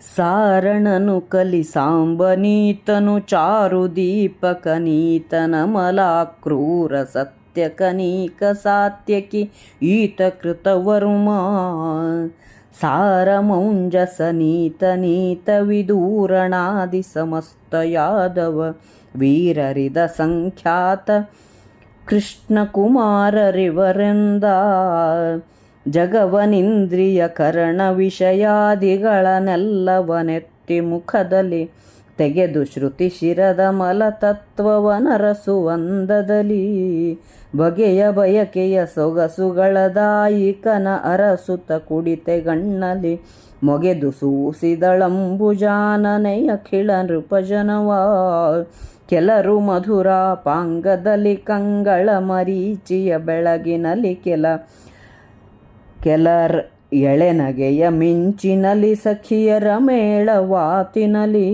ಸಾರಣನು ಕಲಿ ಸಾಂಬನೀತನು ಚಾರು ದೀಪಕನೀತನ ಮಲಾಕ್ರೂರ ಸತ್ಯಕನೀಕ ಸಾತ್ಯಕಿ ಈತ ಕೃತವರ್ಮಾ ಸಾರಮೌಂಜಸ ನೀತ ನೀತ ವಿದೂರಣಾದಿ ಸಮಸ್ತ ಯಾದವ ವೀರರಿದ ಸಂಖ್ಯಾತ ಕೃಷ್ಣಕುಮಾರರಿವರೆಂದ. ಜಗವನಿಂದ್ರಿಯ ಕರಣ ವಿಷಯಾದಿಗಳನ್ನೆಲ್ಲವನೆತ್ತಿ ಮುಖದಲ್ಲಿ ತೆಗೆದು ಶ್ರುತಿ ಶಿರದ ಮಲತತ್ವವನರಸುವಂದದಲ್ಲಿ. ಬಗೆಯ ಬಯಕೆಯ ಸೊಗಸುಗಳದಾಯಿಕನ ಅರಸುತ ಕುಡಿತೆಗಣ್ಣಲಿ ಮೊಗೆದು ಸೂಸಿದಳಂಬುಜಾನನೆಯ ಖಿಳ ನೃಪಜನವಾ ಕೆಲರು ಮಧುರ ಪಾಂಗದಲ್ಲಿ ಕಂಗಳ ಮರೀಚಿಯ ಬೆಳಗಿನಲ್ಲಿ ಕೆಲ ಕೆಲರ್ ಎಳೆನಗೆಯ ಮಿಂಚಿನಲಿ ಸಖಿಯರ ಮೇಳವಾತಿನಲಿ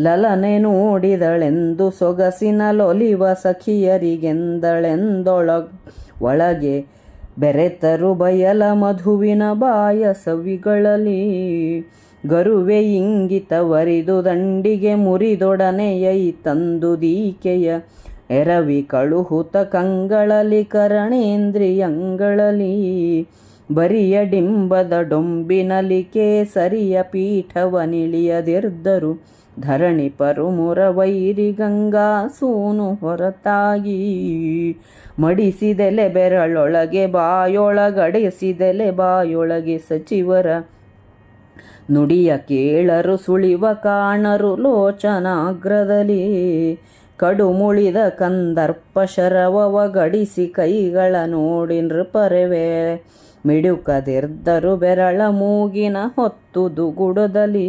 ಲಲನೆ ನೋಡಿದಳೆಂದು ಸೊಗಸಿನ ಲೊಲಿವ ಸಖಿಯರಿಗೆಂದಳೆಂದೊಳ ಒಳಗೆ ಬೆರೆತರು ಬಯಲ ಮಧುವಿನ ಬಾಯ ಸವಿಗಳಲ್ಲಿ. ಗರುವೆ ಇಂಗಿತ ವರಿದು ದಂಡಿಗೆ ಮುರಿದೊಡನೆಯೈ ತಂದು ದೀಕೆಯ ಎರವಿ ಕಳುಹುತ ಕಂಗಳಲಿ ಕರಣೇಂದ್ರಿಯಂಗಳಲಿ, ಬರಿಯ ಡಿಂಬದ ಡೊಂಬಿನಲಿ ಕೇಸರಿಯ ಪೀಠವನಿಳಿಯದಿರ್ದರು ಧರಣಿ ಪರುಮುರ ವೈರಿ ಗಂಗಾ ಸೂನು ಹೊರತಾಗಿ, ಮಡಿಸಿದೆಲೆ ಬೆರಳೊಳಗೆ ಬಾಯೊಳಗಡೆಸಿದೆಲೆ ಬಾಯೊಳಗೆ ಸಚಿವರ ನುಡಿಯ ಕೇಳರು ಸುಳಿವ ಕಾಣರು ಲೋಚನಾಗ್ರದಲ್ಲಿ. ಕಡುಮುಳಿದ ಕಂದರ್ಪ ಶರವವ ಗಡಿಸಿ ಕೈಗಳ ನೋಡಿ ಪರವೆ ಮಿಡುಕದಿರ್ದರು ಬೆರಳ ಮೂಗಿನ ಹೊತ್ತು ದುಗುಡದಲ್ಲಿ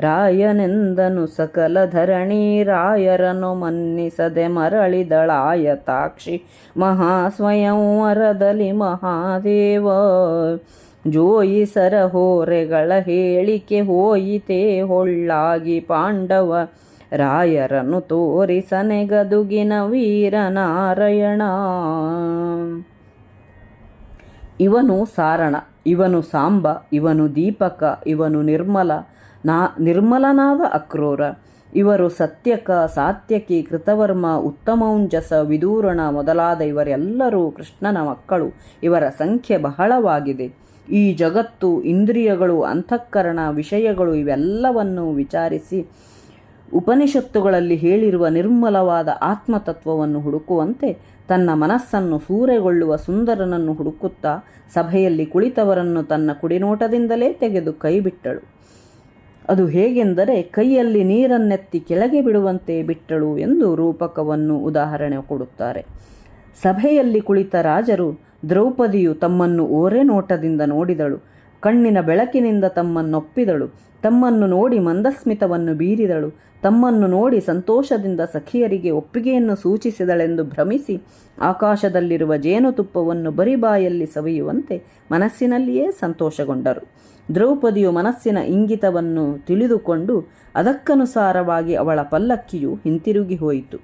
ರಾಯನೆಂದನು ಸಕಲ ಧರಣಿ ರಾಯರನು ಮನ್ನಿಸದೆ ಮರಳಿದಳಾಯತಾಕ್ಷಿ ಮಹಾಸ್ವಯಂವರದಲ್ಲಿ ಮಹಾದೇವ. ಜೋಯಿಸರ ಹೋರೆಗಳ ಹೇಳಿಕೆ ಹೋಯಿತೆ, ಹೊಳ್ಳಾಗಿ ಪಾಂಡವ ರಾಯರನು ತೋರಿಸನೆ ಗದುಗಿನ ವೀರನಾರಾಯಣ ಇವನು ಸಾರಣ, ಇವನು ಸಾಂಬ, ಇವನು ದೀಪಕ, ಇವನು ನಿರ್ಮಲ, ನಾ, ನಿರ್ಮಲನಾದ ಅಕ್ರೂರ. ಇವರು ಸತ್ಯಕ, ಸಾತ್ಯಕಿ, ಕೃತವರ್ಮ, ಉತ್ತಮೌಂಜಸ, ವಿದೂರಣ ಮೊದಲಾದ ಇವರೆಲ್ಲರೂ ಕೃಷ್ಣನ ಮಕ್ಕಳು. ಇವರ ಸಂಖ್ಯೆ ಬಹಳವಾಗಿದೆ. ಈ ಜಗತ್ತು ಇಂದ್ರಿಯಗಳು, ಅಂತಃಕರಣ, ವಿಷಯಗಳು ಇವೆಲ್ಲವನ್ನು ವಿಚಾರಿಸಿ ಉಪನಿಷತ್ತುಗಳಲ್ಲಿ ಹೇಳಿರುವ ನಿರ್ಮಲವಾದ ಆತ್ಮತತ್ವವನ್ನು ಹುಡುಕುವಂತೆ ತನ್ನ ಮನಸ್ಸನ್ನು ಸೂರೆಗೊಳ್ಳುವ ಸುಂದರನನ್ನು ಹುಡುಕುತ್ತಾ ಸಭೆಯಲ್ಲಿ ಕುಳಿತವರನ್ನು ತನ್ನ ಕುಡಿನೋಟದಿಂದಲೇ ತೆಗೆದು ಕೈಬಿಟ್ಟಳು. ಅದು ಹೇಗೆಂದರೆ ಕೈಯಲ್ಲಿ ನೀರನ್ನೆತ್ತಿ ಕೆಳಗೆ ಬಿಡುವಂತೆ ಬಿಟ್ಟಳು ಎಂದು ರೂಪಕವನ್ನು ಉದಾಹರಣೆ ಕೊಡುತ್ತಾರೆ. ಸಭೆಯಲ್ಲಿ ಕುಳಿತ ರಾಜರು ದ್ರೌಪದಿಯು ತಮ್ಮನ್ನು ಓರೆ ನೋಟದಿಂದ ನೋಡಿದಳು. ಕಣ್ಣಿನ ಬೆಳಕಿನಿಂದ ತಮ್ಮನ್ನೊಪ್ಪಿದಳು. ತಮ್ಮನ್ನು ನೋಡಿ ಮಂದಸ್ಮಿತವನ್ನು ಬೀರಿದಳು. ತಮ್ಮನ್ನು ನೋಡಿ ಸಂತೋಷದಿಂದ ಸಖಿಯರಿಗೆ ಒಪ್ಪಿಗೆಯನ್ನು ಸೂಚಿಸಿದಳೆಂದು ಭ್ರಮಿಸಿ ಆಕಾಶದಲ್ಲಿರುವ ಜೇನುತುಪ್ಪವನ್ನು ಬರಿಬಾಯಲ್ಲಿ ಸವಿಯುವಂತೆ ಮನಸ್ಸಿನಲ್ಲಿಯೇ ಸಂತೋಷಗೊಂಡರು. ದ್ರೌಪದಿಯು ಮನಸ್ಸಿನ ಇಂಗಿತವನ್ನು ತಿಳಿದುಕೊಂಡು ಅದಕ್ಕನುಸಾರವಾಗಿ ಅವಳ ಪಲ್ಲಕ್ಕಿಯು ಹಿಂತಿರುಗಿ ಹೋಯಿತು.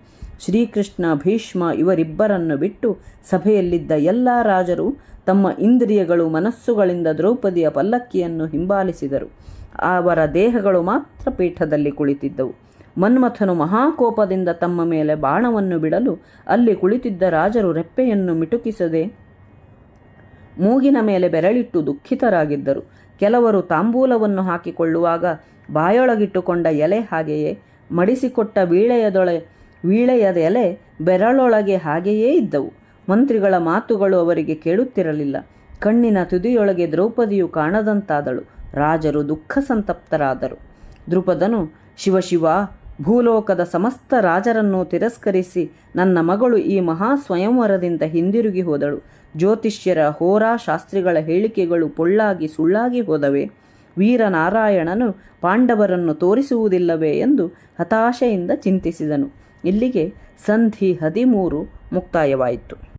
ಶ್ರೀಕೃಷ್ಣ, ಭೀಷ್ಮ ಇವರಿಬ್ಬರನ್ನು ಬಿಟ್ಟು ಸಭೆಯಲ್ಲಿದ್ದ ಎಲ್ಲ ರಾಜರು ತಮ್ಮ ಇಂದ್ರಿಯಗಳು ಮನಸ್ಸುಗಳಿಂದ ದ್ರೌಪದಿಯ ಪಲ್ಲಕ್ಕಿಯನ್ನು ಹಿಂಬಾಲಿಸಿದರು. ಅವರ ದೇಹಗಳು ಮಾತ್ರ ಪೀಠದಲ್ಲಿ ಕುಳಿತಿದ್ದವು. ಮನ್ಮಥನು ಮಹಾಕೋಪದಿಂದ ತಮ್ಮ ಮೇಲೆ ಬಾಣವನ್ನು ಬಿಡಲು ಅಲ್ಲಿ ಕುಳಿತಿದ್ದ ರಾಜರು ರೆಪ್ಪೆಯನ್ನು ಮಿಟುಕಿಸದೆ ಮೂಗಿನ ಮೇಲೆ ಬೆರಳಿಟ್ಟು ದುಃಖಿತರಾಗಿದ್ದರು. ಕೆಲವರು ತಾಂಬೂಲವನ್ನು ಹಾಕಿಕೊಳ್ಳುವಾಗ ಬಾಯೊಳಗಿಟ್ಟುಕೊಂಡ ಎಲೆ ಹಾಗೆಯೇ ಮಡಿಸಿಕೊಟ್ಟ ವೀಳೆಯದೊಳೆ ವೀಳೆಯದ ಎಲೆ ಬೆರಳೊಳಗೆ ಹಾಗೆಯೇ ಇದ್ದವು. ಮಂತ್ರಿಗಳ ಮಾತುಗಳು ಅವರಿಗೆ ಕೇಳುತ್ತಿರಲಿಲ್ಲ. ಕಣ್ಣಿನ ತುದಿಯೊಳಗೆ ದ್ರೌಪದಿಯು ಕಾಣದಂತಾದಳು. ರಾಜರು ದುಃಖ ಸಂತಪ್ತರಾದರು. ದೃಪದನು ಶಿವಶಿವ ಭೂಲೋಕದ ಸಮಸ್ತ ರಾಜರನ್ನು ತಿರಸ್ಕರಿಸಿ ನನ್ನ ಮಗಳು ಈ ಮಹಾ ಸ್ವಯಂವರದಿಂದ ಹಿಂದಿರುಗಿ ಹೋದಳು. ಜ್ಯೋತಿಷ್ಯರ ಹೋರಾ ಶಾಸ್ತ್ರಿಗಳ ಹೇಳಿಕೆಗಳು ಪೊಳ್ಳಾಗಿ ಸುಳ್ಳಾಗಿ ಹೋದವೆ. ವೀರನಾರಾಯಣನು ಪಾಂಡವರನ್ನು ತೋರಿಸುವುದಿಲ್ಲವೇ ಎಂದು ಹತಾಶೆಯಿಂದ ಚಿಂತಿಸಿದನು. ಇಲ್ಲಿಗೆ ಸಂಧಿ ಹದಿಮೂರು ಮುಕ್ತಾಯವಾಯಿತು.